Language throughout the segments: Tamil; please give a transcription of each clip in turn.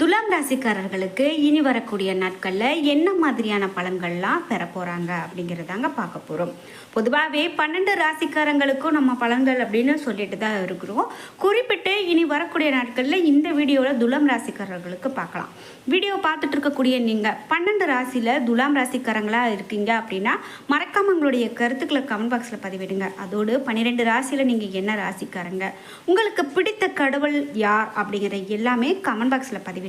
துலாம் ராசிக்காரர்களுக்கு இனி வரக்கூடிய நாட்களில் என்ன மாதிரியான பலன்கள்லாம் பெற போகிறாங்க அப்படிங்கிறதாங்க பார்க்க போகிறோம் பொதுவாகவே பன்னெண்டு ராசிக்காரங்களுக்கும் நம்ம பலன்கள் அப்படின்னு சொல்லிட்டு தான் இருக்கிறோம். குறிப்பிட்டு இனி வரக்கூடிய நாட்களில் இந்த வீடியோவில் துலாம் ராசிக்காரர்களுக்கு பார்க்கலாம். வீடியோ பார்த்துட்டு இருக்கக்கூடிய நீங்கள் பன்னெண்டு ராசியில் துலாம் ராசிக்காரங்களாக இருக்கீங்க அப்படின்னா மறக்காம உங்களுடைய கருத்துக்களை கமெண்ட் பாக்ஸில் பதிவிடுங்க. அதோடு பன்னிரெண்டு ராசியில் நீங்கள் என்ன ராசிக்காரங்க? உங்களுக்கு பிடித்த கடவுள் யார் அப்படிங்கிற எல்லாமே கமெண்ட் பாக்ஸில் பதிவிடுங்க.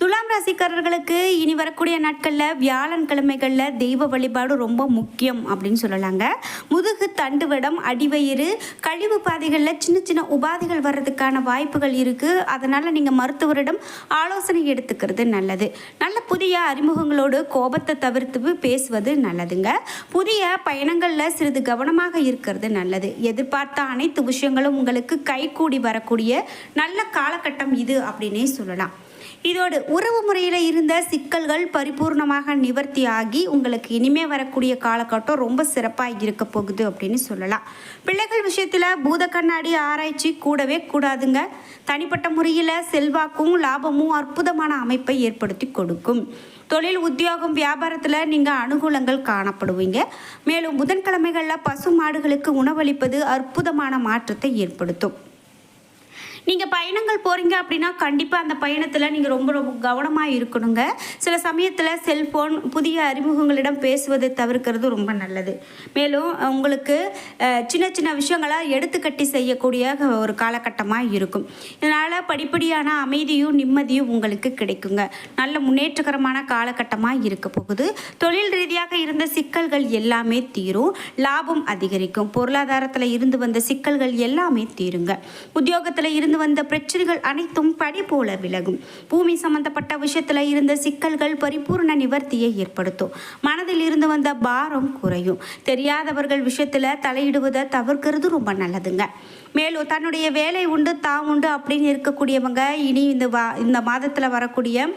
துலாம் ராசிக்காரர்களுக்கு இனி வரக்கூடிய நாட்களில் வியாழன் கிழமைகளில் தெய்வ வழிபாடு ரொம்ப முக்கியம் அப்படின்னு சொல்லலாங்க. முதுகு தண்டுவடம் அடிவயிறு கழிவு பாதைகளில் சின்ன சின்ன உபாதைகள் வர்றதுக்கான வாய்ப்புகள் இருக்குது அதனால் நீங்கள் மருத்துவரிடம் ஆலோசனை எடுத்துக்கிறது நல்லது. நல்ல புதிய அறிமுகங்களோடு கோபத்தை தவிர்த்து பேசுவது நல்லதுங்க. புதிய பயணங்களில் சிறிது கவனமாக இருக்கிறது நல்லது. எதிர்பார்த்த அனைத்து விஷயங்களும் உங்களுக்கு கைகூடி வரக்கூடிய நல்ல காலகட்டம் இது அப்படின்னே சொல்லலாம். இதோடு உறவு முறையில் இருந்த சிக்கல்கள் பரிபூர்ணமாக நிவர்த்தி ஆகி உங்களுக்கு இனிமே வரக்கூடிய காலகட்டம் ரொம்ப சிறப்பாக இருக்க போகுது அப்படின்னு சொல்லலாம். பிள்ளைகள் விஷயத்தில் பூத கண்ணாடி ஆராய்ச்சி கூடவே கூடாதுங்க. தனிப்பட்ட முறையில் செல்வாக்கும் லாபமும் அற்புதமான அமைப்பை ஏற்படுத்தி கொடுக்கும். தொழில் உத்தியோகம் வியாபாரத்தில் நீங்கள் அனுகூலங்கள் காணப்படுவீங்க. மேலும் புதன்கிழமைகளில் பசு மாடுகளுக்கு உணவளிப்பது அற்புதமான மாற்றத்தை ஏற்படுத்தும். நீங்கள் பயணங்கள் போகிறீங்க அப்படின்னா கண்டிப்பாக அந்த பயணத்தில் நீங்கள் ரொம்ப ரொம்ப கவனமாக இருக்கணுங்க. சில சமயத்தில் செல்ஃபோன் புதிய அறிமுகங்களிடம் பேசுவதை தவிர்க்கிறது ரொம்ப நல்லது. மேலும் உங்களுக்கு சின்ன சின்ன விஷயங்களாக எடுத்துக்கட்டி செய்யக்கூடிய ஒரு காலகட்டமாக இருக்கும். இதனால் படிப்படியான அமைதியும் நிம்மதியும் உங்களுக்கு கிடைக்குங்க. நல்ல முன்னேற்றகரமான காலகட்டமாக இருக்க போகுது. தொழில் ரீதியாக இருந்த சிக்கல்கள் எல்லாமே தீரும். லாபம் அதிகரிக்கும். பொருளாதாரத்தில் இருந்து வந்த சிக்கல்கள் எல்லாமே தீருங்க. உத்தியோகத்தில் இருந்து வந்த பிரச்சனைகள் அனைத்தும் படி போல விலகும். பூமி சம்பந்தப்பட்ட விஷயத்தில் இருந்த சிக்கல்கள் பரிபூர்ண நிவர்த்தியை ஏற்படுத்தும். மனதில் இருந்து வந்த பாரம் குறையும். தெரியாதவர்கள் விஷயத்தில் தலையிடுவதை தவிர்க்கிறது ரொம்ப நல்லதுங்க. மேலும் தன்னுடைய வேலை உண்டு தான் உண்டு அப்படின்னு இருக்கக்கூடியவங்க இனி இந்த வா இந்த மாதத்தில் வரக்கூடிய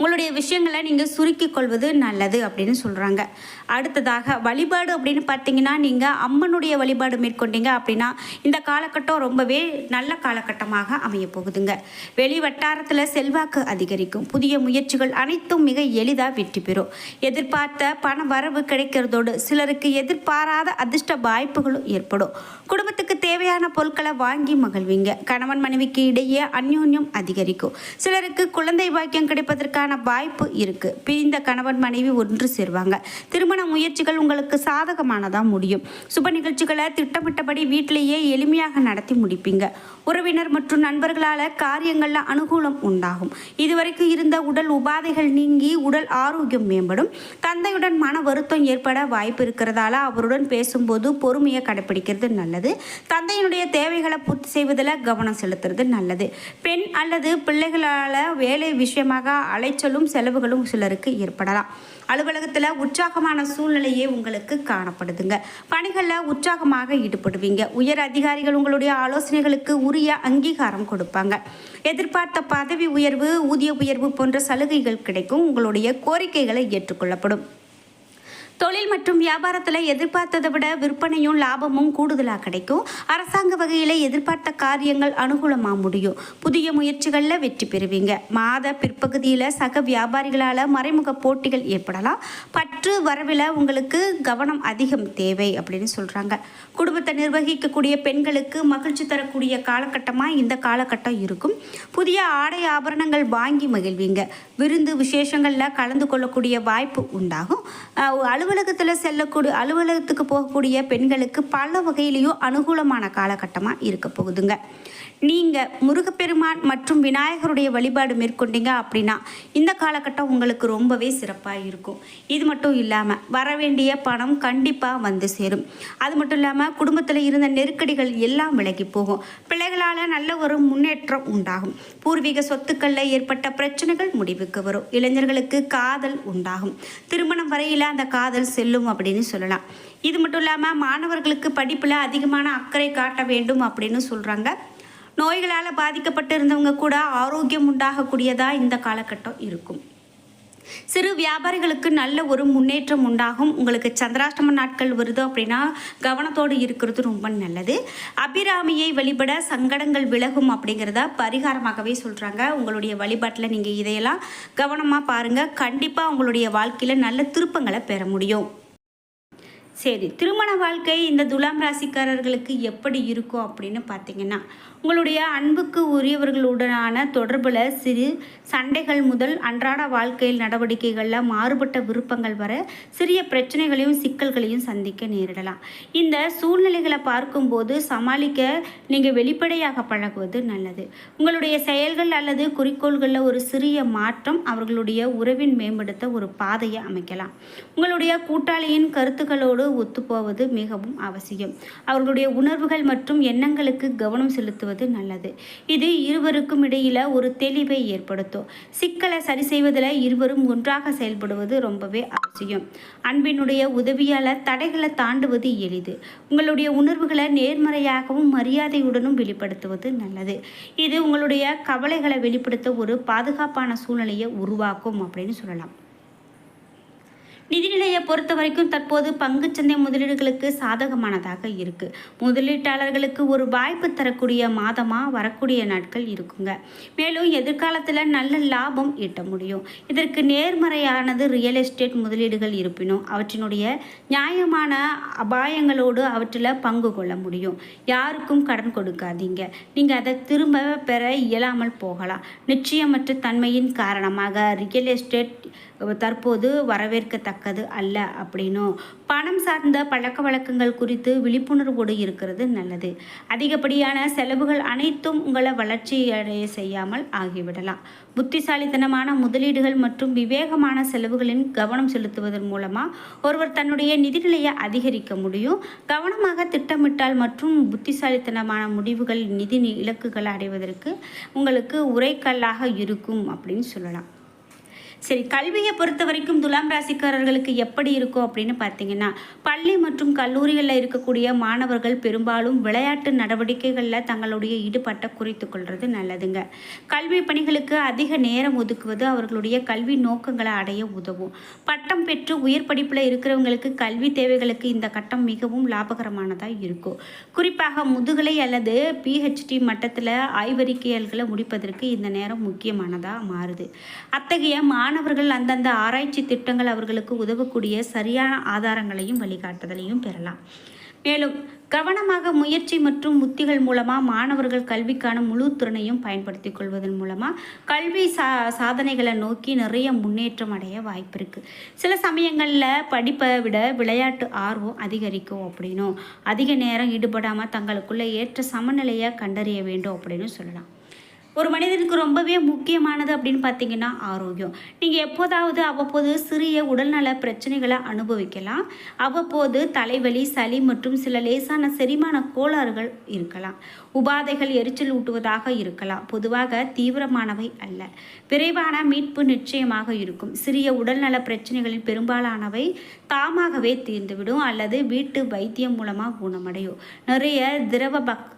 உங்களுடைய விஷயங்களை நீங்கள் சுருக்கி கொள்வது நல்லது அப்படின்னு சொல்கிறாங்க அடுத்ததாக வழிபாடு அப்படின்னு பார்த்தீங்கன்னா நீங்கள் அம்மனுடைய வழிபாடு மேற்கொண்டீங்க அப்படின்னா இந்த காலகட்டம் ரொம்பவே நல்ல காலகட்டமாக அமைய போகுதுங்க. வெளி வட்டாரத்தில் செல்வாக்கு அதிகரிக்கும். புதிய முயற்சிகள் அனைத்தும் மிக எளிதாக வெற்றி பெறும். எதிர்பார்த்த பண வரவு கிடைக்கிறதோடு சிலருக்கு எதிர்பாராத அதிர்ஷ்ட வாய்ப்புகளும் ஏற்படும். குடும்பத்துக்கு தேவையான பொருட்களை வாங்கி மகிழ்வீங்க. கணவன் மனைவிக்கு இடையே அந்யோன்யம் அதிகரிக்கும். சிலருக்கு குழந்தை பாக்கியம் கிடைப்பதற்கான வாய்ப்பு இருக்குது பிரிந்த கணவன் மனைவி ஒன்று சேருவாங்க. திருமண முயற்சிகள் உங்களுக்கு சாதகமானதாக முடியும். சுப நிகழ்ச்சிகளை திட்டமிட்டபடி வீட்டிலேயே எளிமையாக நடத்தி முடிப்பீங்க. உறவினர் மற்றும் நண்பர்களால் காரியங்களில் அனுகூலம் உண்டாகும். இதுவரைக்கும் இருந்த உடல் உபாதைகள் நீங்கி உடல் ஆரோக்கியம் மேம்படும். தந்தையுடன் மன வருத்தம் ஏற்பட வாய்ப்பு இருக்கிறதால அவருடன் பேசும்போது பொறுமையை கடைப்பிடிக்கிறது நல்லது. தந்தையினுடைய தேவைகளை பூர்த்தி செய்வதில் கவனம் செலுத்துறது நல்லது. பெண் அல்லது பிள்ளைகளால் வேலை விஷயமாக அலைச்சலும் செலவுகளும் சிலருக்கு ஏற்படலாம். அலுவலகத்தில் உற்சாகமான சூழ்நிலையே உங்களுக்கு காணப்படுதுங்க. பணிகளில் உற்சாகமாக ஈடுபடுவீங்க. உயர் அதிகாரிகள் உங்களுடைய ஆலோசனைகளுக்கு உரிய அங்கீகாரம் கொடுப்பாங்க. எதிர்பார்த்த பதவி உயர்வு ஊதிய உயர்வு போன்ற சலுகைகள் கிடைக்கும். உங்களுடைய கோரிக்கைகளை ஏற்றுக்கொள்ளப்படும். தொழில் மற்றும் வியாபாரத்தில் எதிர்பார்த்ததை விட விற்பனையும் லாபமும் கூடுதலாக கிடைக்கும். அரசாங்க வகையில் எதிர்பார்த்த காரியங்கள் அனுகூலமாக முடியும். புதிய முயற்சிகளில் வெற்றி பெறுவீங்க. மாத பிற்பகுதியில் சக வியாபாரிகளால் மறைமுக போட்டிகள் ஏற்படலாம். பற்று வரவில் உங்களுக்கு கவனம் அதிகம் தேவை அப்படின்னு சொல்கிறாங்க குடும்பத்தை நிர்வகிக்கக்கூடிய பெண்களுக்கு மகிழ்ச்சி தரக்கூடிய காலகட்டமாக இந்த காலகட்டம் இருக்கும். புதிய ஆடை ஆபரணங்கள் வாங்கி மகிழ்வீங்க. விருந்து விசேஷங்களில் கலந்து கொள்ளக்கூடிய வாய்ப்பு உண்டாகும். அலுவலக அலுவலகத்தில் செல்லக்கூடிய அலுவலகத்துக்கு போகக்கூடிய பெண்களுக்கு பல வகையிலையும் அனுகூலமான காலகட்டமாக இருக்க போகுதுங்க. நீங்கள் முருகப்பெருமான் மற்றும் விநாயகருடைய வழிபாடு மேற்கொண்டீங்க அப்படின்னா இந்த காலகட்டம் உங்களுக்கு ரொம்பவே சிறப்பாக இருக்கும். இது மட்டும் இல்லாமல் வர வேண்டிய பணம் கண்டிப்பாக வந்து சேரும். அது மட்டும் இல்லாமல் குடும்பத்தில் இருந்த நெருக்கடிகள் எல்லாம் விலகி போகும். பிள்ளைகளால் நல்ல ஒரு முன்னேற்றம் உண்டாகும். பூர்வீக சொத்துக்களில் ஏற்பட்ட பிரச்சனைகள் முடிவுக்கு வரும். இளைஞர்களுக்கு காதல் உண்டாகும். திருமணம் வரையில் அந்த காதல் செல்லும் அப்படின்னு சொல்லலாம். இது மட்டும் இல்லாமல் மாணவர்களுக்கு படிப்பில் அதிகமான அக்கறை காட்ட வேண்டும் அப்படின்னு சொல்கிறாங்க நோய்களால் பாதிக்கப்பட்டு இருந்தவங்க கூட ஆரோக்கியம் உண்டாகக்கூடியதாக இந்த காலகட்டம் இருக்கும். சிறு வியாபாரிகளுக்கு நல்ல ஒரு முன்னேற்றம் உண்டாகும். உங்களுக்கு சந்திராஷ்டம நாட்கள் வருது அப்படின்னா கவனத்தோடு இருக்கிறது ரொம்ப நல்லது. அபிராமியை வழிபட சங்கடங்கள் விலகும் அப்படிங்கிறத பரிகாரமாகவே சொல்கிறாங்க உங்களுடைய வழிபாட்டில் நீங்கள் இதையெல்லாம் கவனமாக பாருங்கள் கண்டிப்பாக உங்களுடைய வாழ்க்கையில் நல்ல திருப்பங்களை பெற முடியும். சரி திருமண வாழ்க்கை இந்த துலாம் ராசிக்காரர்களுக்கு எப்படி இருக்கும் அப்படின்னு பார்த்தீங்கன்னா உங்களுடைய அன்புக்கு உரியவர்களுடனான தொடர்பில் சிறு சண்டைகள் முதல் அன்றாட வாழ்க்கையில் நடவடிக்கைகளில் மாறுபட்ட விருப்பங்கள் வர சிறிய பிரச்சனைகளையும் சிக்கல்களையும் சந்திக்க நேரிடலாம். இந்த சூழ்நிலைகளை பார்க்கும்போது சமாளிக்க நீங்கள் வெளிப்படையாக பழகுவது நல்லது. உங்களுடைய செயல்கள் அல்லது குறிக்கோள்களில் ஒரு சிறிய மாற்றம் அவர்களுடைய உறவின் மேம்படுத்த ஒரு பாதையை அமைக்கலாம். உங்களுடைய கூட்டாளியின் கருத்துக்களோடு ஒத்துப்போவது மிகவும் அவசியம். அவர்களுடைய உணர்வுகள் மற்றும் எண்ணங்களுக்கு கவனம் செலுத்துவது நல்லது. இது இருவருக்கும் இடையில ஒரு தெளிவை ஏற்படுத்தும். சிக்கலை சரி செய்வதில் இருவரும் ஒன்றாக செயல்படுவது ரொம்பவே அவசியம். அன்பினுடைய உதவியால் தடைகளை தாண்டுவது எளிது. உங்களுடைய உணர்வுகளை நேர்மறையாகவும் மரியாதையுடனும் வெளிப்படுத்துவது நல்லது. இது உங்களுடைய கவலைகளை வெளிப்படுத்த ஒரு பாதுகாப்பான சூழ்நிலையை உருவாக்கும் அப்படின்னு சொல்லலாம். நிதிநிலையை பொறுத்த வரைக்கும் தற்போது பங்குச்சந்தை முதலீடுகளுக்கு சாதகமானதாக இருக்கு. முதலீட்டாளர்களுக்கு ஒரு வாய்ப்பு தரக்கூடிய மாதமாக வரக்கூடிய நாட்கள் இருக்குங்க. மேலும் எதிர்காலத்தில் நல்ல லாபம் ஈட்ட முடியும். இதற்கு நேர்மறையானது ரியல் எஸ்டேட் முதலீடுகள் இருப்பினும் அவற்றினுடைய நியாயமான அபாயங்களோடு அவற்றில் பங்கு கொள்ள முடியும். யாருக்கும் கடன் கொடுக்காதீங்க. நீங்கள் அதை திரும்ப பெற இயலாமல் போகலாம். நிச்சயமற்ற தன்மையின் காரணமாக ரியல் எஸ்டேட் தற்போது வரவேற்கத்தக்கது அல்ல அப்படின்னும். பணம் சார்ந்த பழக்க வழக்கங்கள் குறித்து விழிப்புணர்வோடு இருக்கிறது நல்லது. அதிகப்படியான செலவுகள் அனைத்தும் உங்களை வளர்ச்சி அடைய செய்யாமல் ஆகிவிடலாம். புத்திசாலித்தனமான முதலீடுகள் மற்றும் விவேகமான செலவுகளின் கவனம் செலுத்துவதன் மூலமாக ஒருவர் தன்னுடைய நிதிநிலையை அதிகரிக்க முடியும். கவனமாக திட்டமிட்டால் மற்றும் புத்திசாலித்தனமான முடிவுகள் நிதி இலக்குகளை அடைவதற்கு உங்களுக்கு உரைக்கல்லாக இருக்கும் அப்படின்னு சொல்லலாம். சரி கல்வியை பொறுத்த வரைக்கும் துலாம் ராசிக்காரர்களுக்கு எப்படி இருக்கும் அப்படின்னு பார்த்தீங்கன்னா பள்ளி மற்றும் கல்லூரிகளில் இருக்கக்கூடிய மாணவர்கள் பெரும்பாலும் விளையாட்டு நடவடிக்கைகளில் தங்களுடைய ஈடுபாட்டை குறைத்து கொள்வது நல்லதுங்க. கல்வி பணிகளுக்கு அதிக நேரம் ஒதுக்குவது அவர்களுடைய கல்வி நோக்கங்களை அடைய உதவும். பட்டம் பெற்று உயர் படிப்பில் இருக்கிறவங்களுக்கு கல்வி தேவைகளுக்கு இந்த கட்டம் மிகவும் லாபகரமானதாக இருக்கும். குறிப்பாக முதுகலை அல்லது பிஹெச்டி மட்டத்தில் ஆய்வறிக்கையல்களை முடிப்பதற்கு இந்த நேரம் முக்கியமானதாக மாறுது. அத்தகைய மாணவர்கள் அந்தந்த ஆராய்ச்சி திட்டங்கள் அவர்களுக்கு உதவக்கூடிய சரியான ஆதாரங்களையும் வழிகாட்டுதலையும் பெறலாம். மேலும் கவனமாக முயற்சி மற்றும் உத்திகள் மூலமாக மாணவர்கள் கல்விக்கான முழு திறனையும் பயன்படுத்தி கொள்வதன் மூலமாக கல்வி சா சாதனைகளை நோக்கி நிறைய முன்னேற்றம் அடைய வாய்ப்பு இருக்குது சில சமயங்களில் படிப்பை விட விளையாட்டு ஆர்வம் அதிகரிக்கும் அப்படின்னும் அதிக நேரம் ஈடுபடாமல் தங்களுக்குள்ளே ஏற்ற சமநிலையை கண்டறிய வேண்டும் அப்படின்னு சொல்லலாம். ஒரு மனிதனுக்கு ரொம்பவே முக்கியமானது அப்படின்னு பார்த்தீங்கன்னா ஆரோக்கியம். நீங்கள் எப்போதாவது அவ்வப்போது சிறிய உடல்நல பிரச்சனைகளை அனுபவிக்கலாம். அவ்வப்போது தலைவலி சளி மற்றும் சில லேசான செரிமான கோளாறுகள் இருக்கலாம். உபாதைகள் எரிச்சல் ஊட்டுவதாக இருக்கலாம். பொதுவாக தீவிரமானவை அல்ல. விரைவான மீட்பு நிச்சயமாக இருக்கும். சிறிய உடல்நல பிரச்சனைகளில் பெரும்பாலானவை தாமாகவே தீர்ந்துவிடும் அல்லது வீட்டு வைத்தியம் மூலமாக குணமடையும். நிறைய திரவ பக்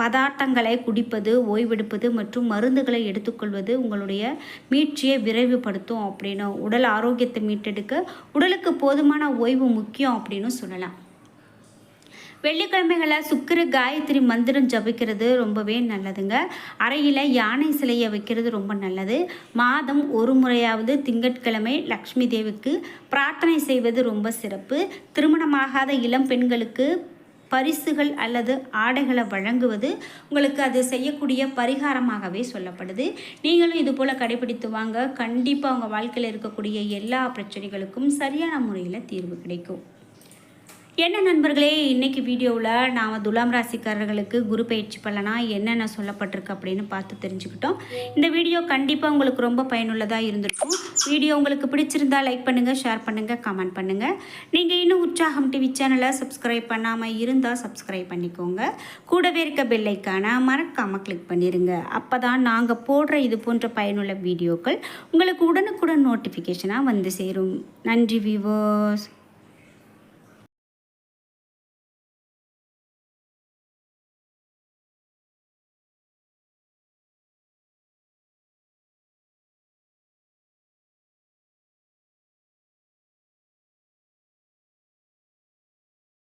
பதார்த்தங்களை குடிப்பது ஓய்வெடுப்பது மற்றும் மற்றும் மருந்துகளை எடுத்துக்கொள்வது உங்களுடைய மீட்சியை விரைவுபடுத்தும் அப்படின்னு உடல் ஆரோக்கியத்தை மீட்டெடுக்க உடலுக்கு போதுமான ஓய்வு முக்கியம் அப்படின்னு சொல்லலாம். வெள்ளிக்கிழமைகளில் சுக்கிர காயத்ரி மந்திரம் ஜபிக்கிறது ரொம்பவே நல்லதுங்க. அறையில் யானை சிலையை வைக்கிறது ரொம்ப நல்லது. மாதம் ஒரு முறையாவது திங்கட்கிழமை லக்ஷ்மி தேவிக்கு பிரார்த்தனை செய்வது ரொம்ப சிறப்பு. திருமணமாகாத இளம் பெண்களுக்கு பரிசுகள் அல்லது ஆடைகளை வழங்குவது உங்களுக்கு அது செய்யக்கூடிய பரிகாரமாகவே சொல்லப்படுது. நீங்களும் இது போல் கடைபிடித்து வாங்க. கண்டிப்பாக உங்கள் வாழ்க்கையில் இருக்கக்கூடிய எல்லா பிரச்சனைகளுக்கும் சரியான முறையில் தீர்வு கிடைக்கும். என்ன நண்பர்களே இன்னைக்கு வீடியோவில் நாம் துலாம் ராசிக்காரர்களுக்கு குரு பயிற்சி பலனா என்னென்ன சொல்லப்பட்டிருக்கு அப்படின்னு பார்த்து தெரிஞ்சுக்கிட்டோம். இந்த வீடியோ கண்டிப்பாக உங்களுக்கு ரொம்ப பயனுள்ளதாக இருந்திருக்கும். வீடியோ உங்களுக்கு பிடிச்சிருந்தா லைக் பண்ணுங்கள் ஷேர் பண்ணுங்கள் கமெண்ட் பண்ணுங்கள் நீங்கள் இன்னும் உற்சாகம் டிவி சேனலை சப்ஸ்கிரைப் பண்ணாமல் இருந்தால் சப்ஸ்கிரைப் பண்ணிக்கோங்க. கூடவே இருக்க பெல்லைக்கான மறக்காமல் கிளிக் பண்ணிடுங்க அப்போ தான் நாங்கள் போடுற இது போன்ற பயனுள்ள வீடியோக்கள் உங்களுக்கு உடனுக்குடன் நோட்டிஃபிகேஷனாக வந்து சேரும். நன்றி வியூவர்ஸ்